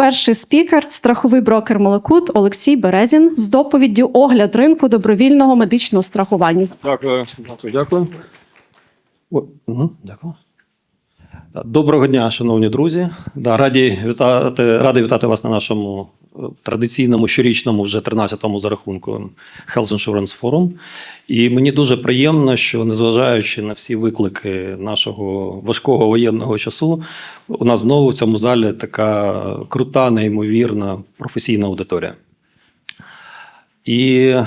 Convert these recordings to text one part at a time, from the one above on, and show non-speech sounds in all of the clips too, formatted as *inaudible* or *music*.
Перший спікер страховий брокер Молокут Олексій Березін з доповіддю огляд ринку добровільного медичного страхування. Дякую, дякую, дякую. О, угу, дякую. Доброго дня, шановні друзі. Да, раді вітати, радий вітати вас на нашому е, традиційному щорічному, вже 13-му за рахунку Health Insurance Forum. І мені дуже приємно, що незважаючи на всі виклики нашого важкого воєнного часу, у нас знову в цьому залі така крута, неймовірна професійна аудиторія. І е,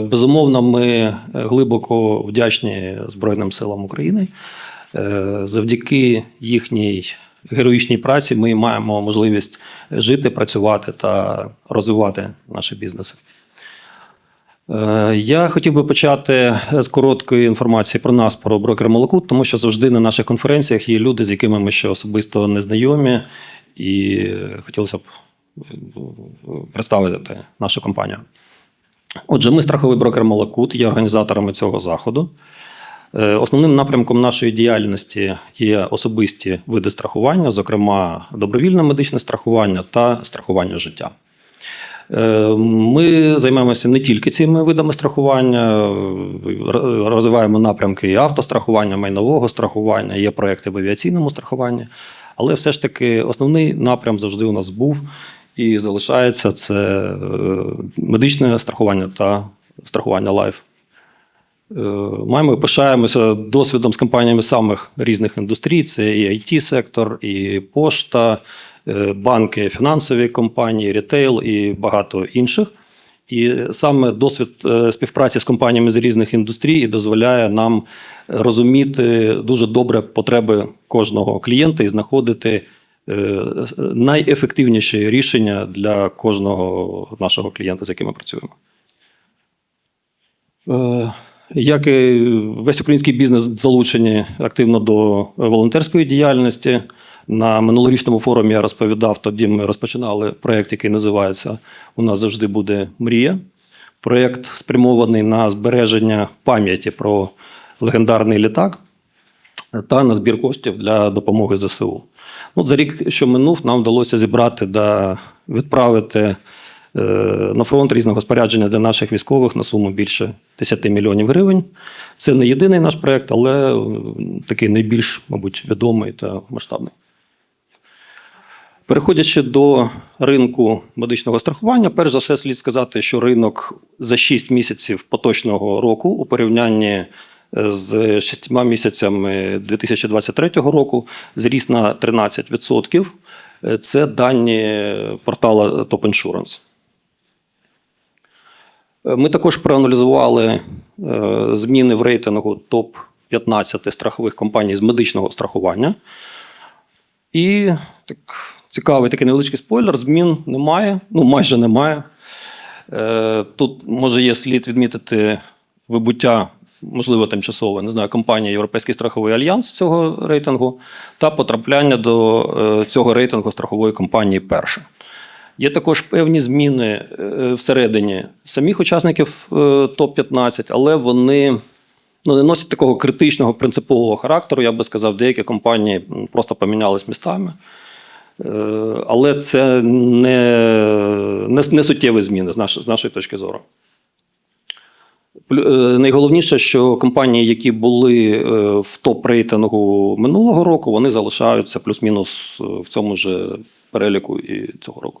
безумовно, ми глибоко вдячні Збройним силам України. Е, Завдяки їхній героїчній праці ми маємо можливість жити, працювати та розвивати наші бізнеси. Е, Я хотів би почати з короткої інформації про нас, про брокер молоку, тому що завжди на наших конференціях є люди, з якими ми ще особисто не знайомі, і хотілося б е, представити нашу компанію. Отже, ми страховий брокер Молокут, є організаторами цього заходу. Е, Основним напрямком нашої діяльності є особисті види страхування, зокрема добровільне медичне страхування та страхування життя. Е, Ми займаємося не тільки цими видами страхування, розвиваємо напрямки і автострахування, майнового страхування, є проекти в авіаційному страхуванні. Але все ж таки основний напрям завжди у нас був і залишається це е, медичне страхування та страхування лайф. Е, Маємо пишаємося досвідом з компаніями самих різних індустрій: це і it сектор і пошта, е, банки, фінансові компанії, рітейл і багато інших. І саме досвід е, співпраці з компаніями з різних індустрій дозволяє нам розуміти дуже добре потреби кожного клієнта і знаходити найефективніші рішення для кожного нашого клієнта, з яким ми працюємо. Як і весь український бізнес залучені активно до волонтерської діяльності. На минулорічному форумі я розповідав, тоді ми розпочинали проєкт, який називається У нас завжди буде мрія. Проєкт спрямований на збереження пам'яті про легендарний літак та на збір коштів для допомоги ЗСУ. Ну, за рік, що минув, нам вдалося зібрати да відправити на фронт різного спорядження для наших військових на суму більше 10 мільйонів гривень. Це не єдиний наш проєкт, але е, такий найбільш, мабуть, відомий та масштабний. Переходячи до ринку медичного страхування, перш за все слід сказати, що ринок за 6 місяців поточного року у порівнянні е, з 6 місяцями 2023 року зріс на 13%. Е, Це дані портала Top Insurance. Е, Ми також проаналізували е, зміни в рейтингу топ-15 страхових компаній з медичного страхування. І так, цікавий такий невеличкий спойлер: змін немає, ну майже немає. Е, Тут може є слід відмітити вибуття, можливо, тимчасове, не знаю, компанії Європейський страховий альянс цього рейтингу та потрапляння до цього рейтингу страхової компанії перша. Є також певні зміни е, всередині самих учасників е, топ-15, але вони ну, не носять такого критичного принципового характеру. Я би сказав, деякі компанії просто помінялись містами. Е, Але це не, не, не суттєві зміни з нашої, з нашої точки зору. Найголовніше, що компанії, які були в топ-рейтингу минулого року, вони залишаються плюс-мінус в цьому ж переліку і цього року.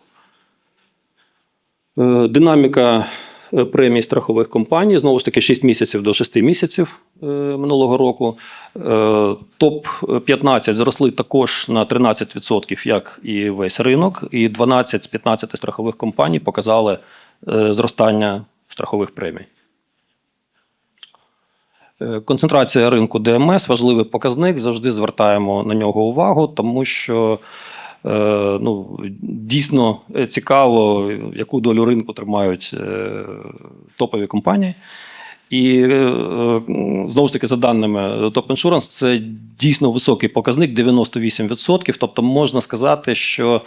Е, Динаміка е, премій страхових компаній знову ж таки 6 місяців до 6 місяців е, минулого року. Е, Топ-15 зросли також на 13%, як і весь ринок, і 12 з 15 страхових компаній показали зростання страхових премій. Концентрація ринку ДМС важливий показник. Завжди звертаємо на нього увагу, тому що ну, дійсно е, цікаво, яку долю ринку тримають е, топові компанії. І е, е, знову ж таки, за даними Top Insurance, це дійсно високий показник 98%. Тобто можна сказати, що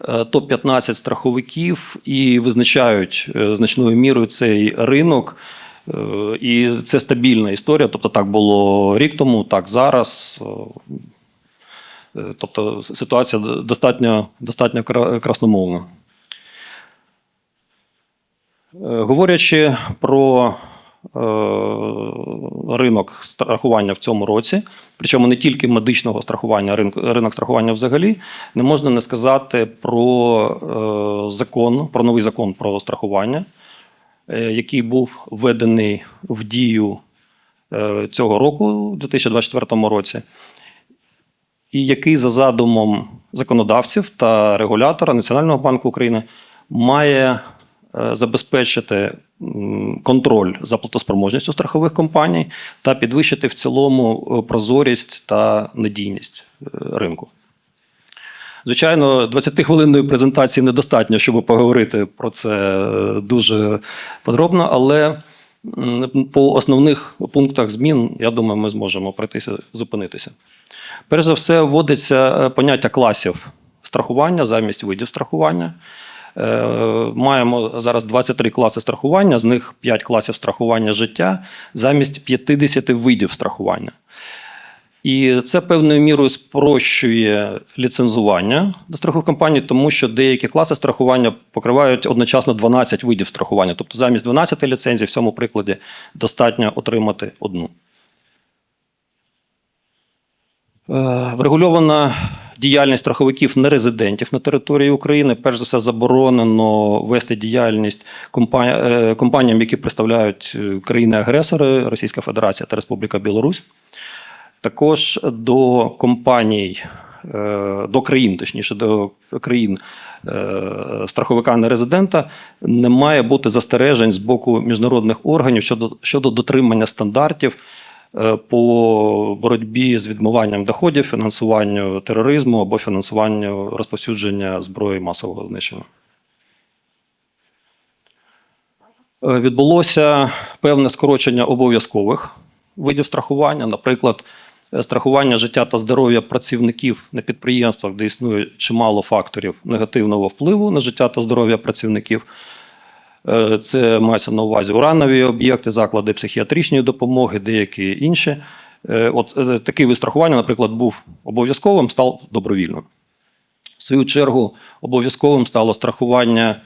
е, топ-15 страховиків і визначають е, значною мірою цей ринок. Е, І це стабільна історія. Тобто, так було рік тому, так зараз. Е, Тобто ситуація достатньо, достатньо красномовна. Е, Говорячи про е, ринок страхування в цьому році, причому не тільки медичного страхування, а ринок, страхування взагалі, не можна не сказати про закон, про новий закон про страхування, який був введений в дію цього року, у 2024 році, і який за задумом законодавців та регулятора Національного банку України має е, забезпечити контроль за платоспроможністю страхових компаній та підвищити в цілому е, прозорість та надійність е, ринку. Звичайно, 20-хвилинної презентації недостатньо, щоб поговорити про це дуже подробно, але по основних пунктах змін, я думаю, ми зможемо пройтися, зупинитися. Перш за все, вводиться е, поняття класів страхування замість видів страхування. Е, Маємо зараз 23 класи страхування, з них 5 класів страхування життя замість 50 видів страхування. І це певною мірою спрощує ліцензування страхових компаній, тому що деякі класи страхування покривають одночасно 12 видів страхування. Тобто замість 12 ліцензій в цьому прикладі достатньо отримати одну. Е, Врегульована діяльність страховиків нерезидентів на території України. Перш за все, заборонено вести діяльність е, компаніям, які представляють е, країни-агресори Російська Федерація та Республіка Білорусь. Також до компаній, е, до країн, точніше, до країн е, страховика нерезидента не має бути застережень з боку міжнародних органів щодо, щодо дотримання стандартів е, по боротьбі з відмиванням доходів, фінансуванню тероризму або фінансуванню розповсюдження зброї масового знищення. Відбулося певне скорочення обов'язкових видів страхування, наприклад, страхування життя та здоров'я працівників на підприємствах, де існує чимало факторів негативного впливу на життя та здоров'я працівників. Е, Це мається на увазі уранові об'єкти, заклади психіатричної допомоги, деякі інші. Е, От е, такий вид наприклад, був обов'язковим, став добровільним. В свою чергу, обов'язковим стало страхування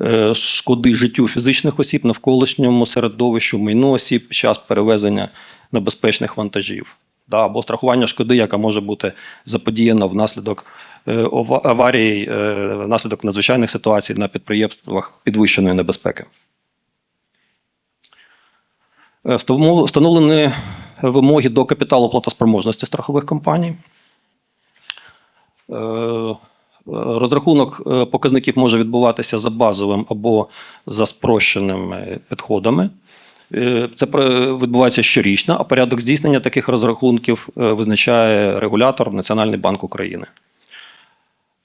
е, шкоди життю фізичних осіб, навколишньому середовищу, майну осіб під час перевезення небезпечних вантажів. Да, або страхування шкоди, яка може бути заподіяна внаслідок е, аварій, е, внаслідок надзвичайних ситуацій на підприємствах підвищеної небезпеки. Е, Встановлені вимоги до капіталу платоспроможності страхових компаній. Розрахунок показників може відбуватися за базовим або за спрощеними підходами. Е, Це відбувається щорічно, а порядок здійснення таких розрахунків е, визначає регулятор Національний банк України.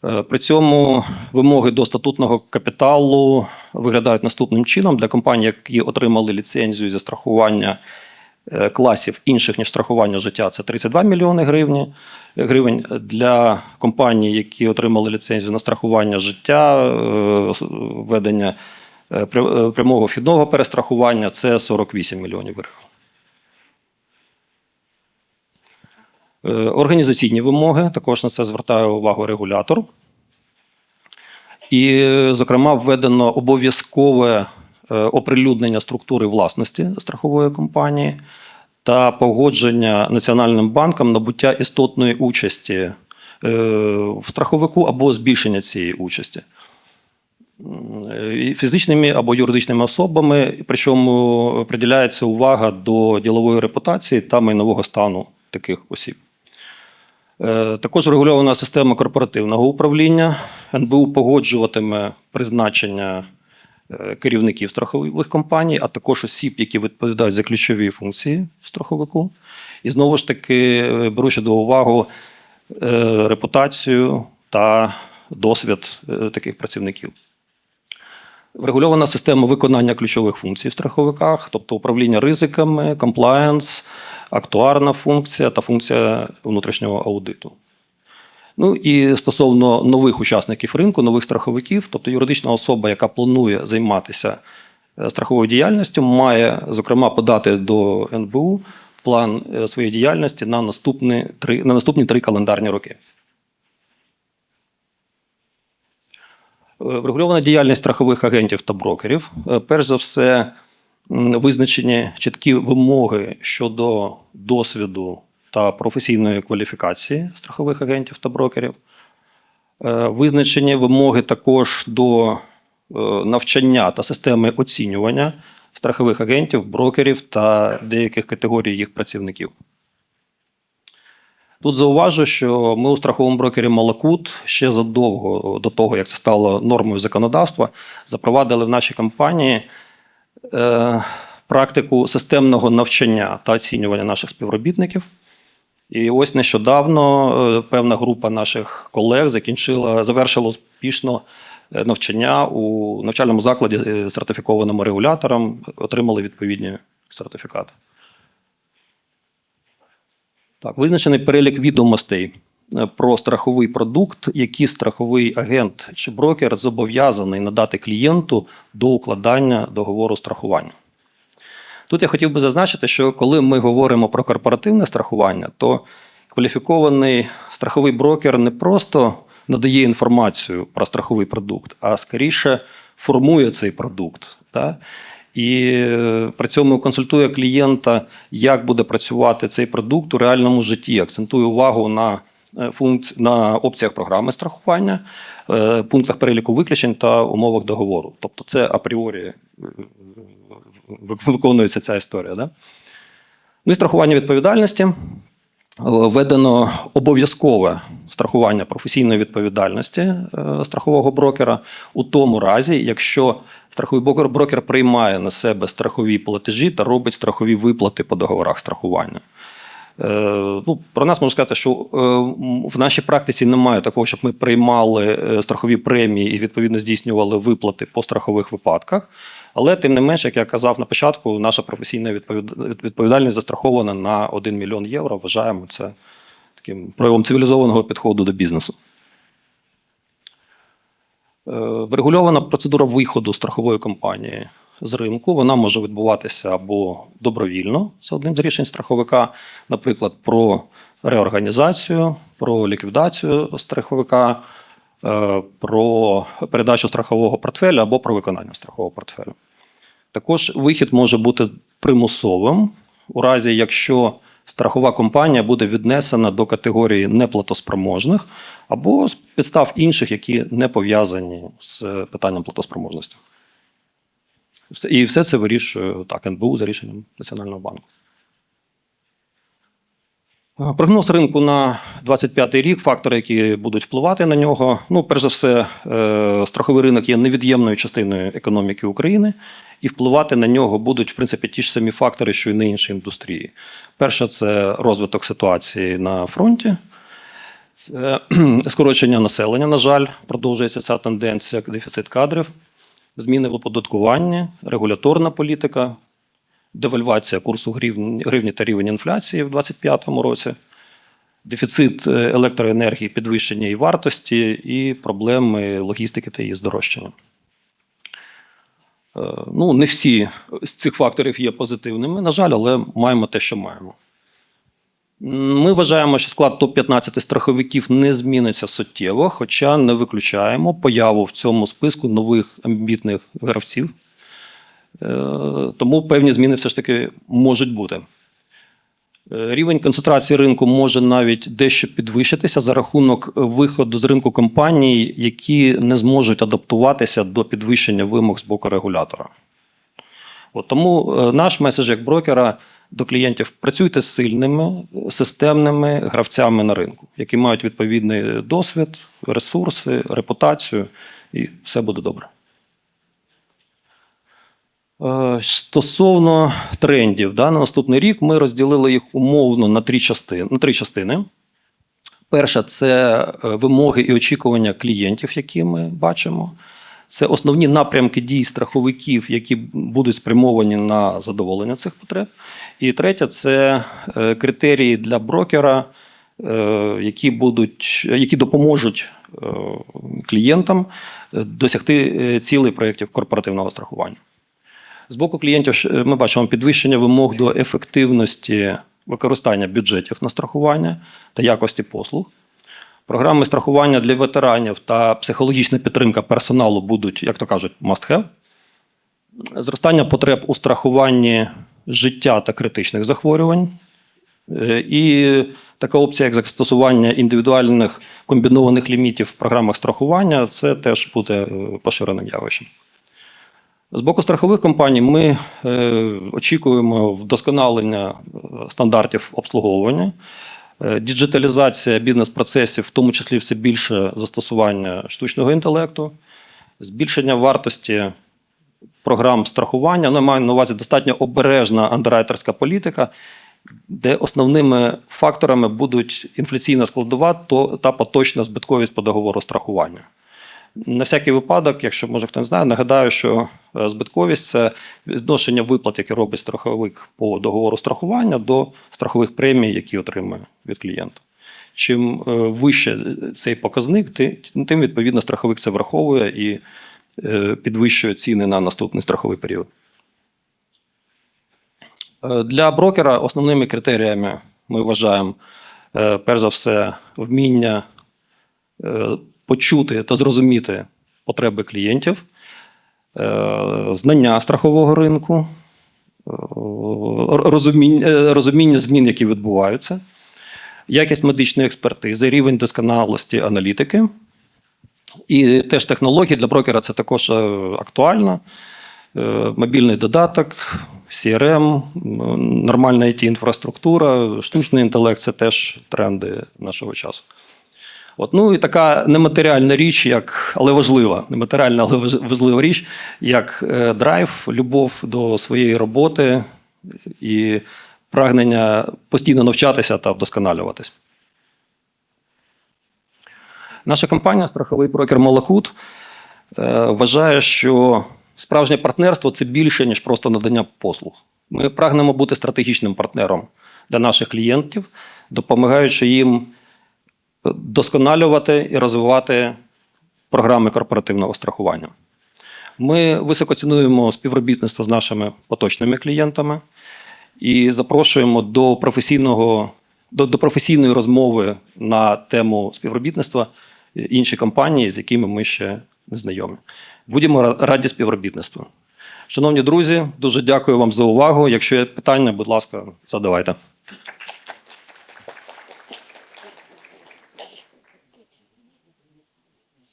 Е, При цьому вимоги до статутного капіталу виглядають наступним чином для компаній, які отримали ліцензію зі страхування класів інших ніж страхування життя. Це 32 мільйони гривень. гривень. Для компаній, які отримали ліцензію на страхування життя, е, е, е, прямого вхідного перестрахування, це 48 мільйонів гривень. Е, Організаційні вимоги, також на це звертає увагу регулятор. І, зокрема, введено обов'язкове оприлюднення структури власності страхової компанії та погодження Національним банком набуття істотної участі в страховику або збільшення цієї участі. Фізичними або юридичними особами, причому приділяється увага до ділової репутації та майнового стану таких осіб. Е, Також врегульована система корпоративного управління. НБУ погоджуватиме призначення е, керівників страхових компаній, а також осіб, які відповідають за ключові функції страховику. І знову ж таки, е, беручи до уваги репутацію та досвід таких працівників. Врегульована система виконання ключових функцій в страховиках, тобто управління ризиками, комплаєнс, актуарна функція та функція внутрішнього аудиту. Ну і стосовно нових учасників ринку, нових страховиків, тобто юридична особа, яка планує займатися е, страховою діяльністю, має зокрема подати до НБУ план е, своєї діяльності на наступні три, на наступні три календарні роки. Врегульована діяльність страхових агентів та брокерів. Е, Перш за все, визначені чіткі вимоги щодо досвіду та професійної кваліфікації страхових агентів та брокерів. Е, Визначені вимоги також до е, навчання та системи оцінювання страхових агентів, брокерів та деяких категорій їх працівників. Тут зауважу, що ми у страховому брокері Малакут ще задовго до того, як це стало нормою законодавства, запровадили в нашій компанії е, практику системного навчання та оцінювання наших співробітників. І ось нещодавно е, певна група наших колег закінчила, завершила успішно е, навчання у навчальному закладі е, сертифікованому регулятором, отримали відповідні сертифікати. Так, визначений перелік відомостей е, про страховий продукт, які страховий агент чи брокер зобов'язаний надати клієнту до укладання договору страхування. Тут я хотів би зазначити, що коли ми говоримо про корпоративне страхування, то кваліфікований страховий брокер не просто надає інформацію про страховий продукт, а скоріше формує цей продукт. Так? І е, при цьому консультує клієнта, як буде працювати цей продукт у реальному житті, акцентує увагу на е, функці... на опціях програми страхування, е, пунктах переліку виключень та умовах договору. Тобто, це апріорі виконується ця історія. Да? Ну і страхування відповідальності. Введено обов'язкове страхування професійної відповідальності е, страхового брокера у тому разі, якщо страховий брокер, брокер приймає на себе страхові платежі та робить страхові виплати по договорах страхування. Е, Ну, про нас можна сказати, що е, в нашій практиці немає такого, щоб ми приймали е, страхові премії і відповідно здійснювали виплати по страхових випадках. Але тим не менш, як я казав на початку, наша професійна відповідальність застрахована на 1 мільйон євро. Вважаємо це таким проявом цивілізованого підходу до бізнесу. Врегульована процедура виходу страхової компанії з ринку. Вона може відбуватися або добровільно, це одним з рішень страховика, наприклад, про реорганізацію, про ліквідацію страховика, е, про передачу страхового портфеля або про виконання страхового портфеля. Також вихід може бути примусовим у разі, якщо страхова компанія буде віднесена до категорії неплатоспроможних або з підстав інших, які не пов'язані з питанням платоспроможності. І все це вирішує так, НБУ за рішенням Національного банку. Прогноз ринку на 25 рік, фактори, які будуть впливати на нього. Ну, перш за все, е, страховий ринок є невід'ємною частиною економіки України, і впливати на нього будуть, в принципі, ті ж самі фактори, що й на інші індустрії. Перше, це розвиток ситуації на фронті. Це *clears throat* скорочення населення, на жаль, продовжується ця тенденція, дефіцит кадрів, зміни в оподаткуванні, регуляторна політика, девальвація курсу гривні, та рівень інфляції в 2025 році, дефіцит е, електроенергії, підвищення її вартості і проблеми логістики та її здорожчання. Е, Ну, не всі з цих факторів є позитивними, на жаль, але маємо те, що маємо. Ми вважаємо, що склад топ-15 страховиків не зміниться суттєво, хоча не виключаємо появу в цьому списку нових амбітних гравців. Е, Тому певні зміни все ж таки можуть бути. Е, Рівень концентрації ринку може навіть дещо підвищитися за рахунок виходу з ринку компаній, які не зможуть адаптуватися до підвищення вимог з боку регулятора. От тому е, наш меседж як брокера до клієнтів працюйте з сильними системними гравцями на ринку, які мають відповідний досвід, ресурси, репутацію, і все буде добре. Е, Стосовно трендів, да, на наступний рік ми розділили їх умовно на три частини. На три частини. Перша це е, вимоги і очікування клієнтів, які ми бачимо. Це основні напрямки дій страховиків, які будуть спрямовані на задоволення цих потреб. І третя це е, критерії для брокера, е, які, будуть, які допоможуть е, клієнтам досягти цілей проєктів корпоративного страхування. З боку клієнтів ми бачимо підвищення вимог до ефективності використання бюджетів на страхування та якості послуг. Програми страхування для ветеранів та психологічна підтримка персоналу будуть, як то кажуть, must have. Зростання потреб у страхуванні життя та критичних захворювань. Е, І така опція, як застосування індивідуальних комбінованих лімітів в програмах страхування, це теж буде е, поширеним явищем. З боку страхових компаній ми е, очікуємо вдосконалення стандартів обслуговування, діджиталізація бізнес-процесів, в тому числі все більше застосування штучного інтелекту, збільшення вартості програм страхування. Ну, я маю на увазі достатньо обережна андеррайтерська політика, де основними факторами будуть інфляційна складова та поточна збитковість по договору страхування. На всякий випадок, якщо може хто не знає, нагадаю, що е, збитковість це відношення виплат, які робить страховик по договору страхування до страхових премій, які отримує від клієнта. Чим е, вище цей показник, тим відповідно страховик це враховує і е, підвищує ціни на наступний страховий період. Для брокера основними критеріями ми вважаємо, перш за все, вміння почути та зрозуміти потреби клієнтів, е, знання страхового ринку, е, розуміння, е, розуміння змін, які відбуваються, якість медичної експертизи, рівень досконалості аналітики. І теж технології для брокера це також актуально. Мобільний додаток, CRM, нормальна it інфраструктура, штучний інтелект це теж тренди нашого часу. От, ну і така нематеріальна річ, як, але важлива, нематеріальна, але важлива річ, як е, драйв, любов до своєї роботи і прагнення постійно навчатися та вдосконалюватись. Наша компанія, страховий брокер Малакут, е, вважає, що справжнє партнерство це більше, ніж просто надання послуг. Ми прагнемо бути стратегічним партнером для наших клієнтів, допомагаючи їм досконалювати і розвивати програми корпоративного страхування. Ми високо цінуємо співробітництво з нашими поточними клієнтами і запрошуємо до професійного до, до професійної розмови на тему співробітництва інші компанії, з якими ми ще не знайомі. Будемо раді співробітництву. Шановні друзі, дуже дякую вам за увагу. Якщо є питання, будь ласка, задавайте.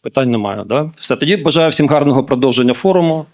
Питань немає, да? Все, тоді бажаю всім гарного продовження форуму.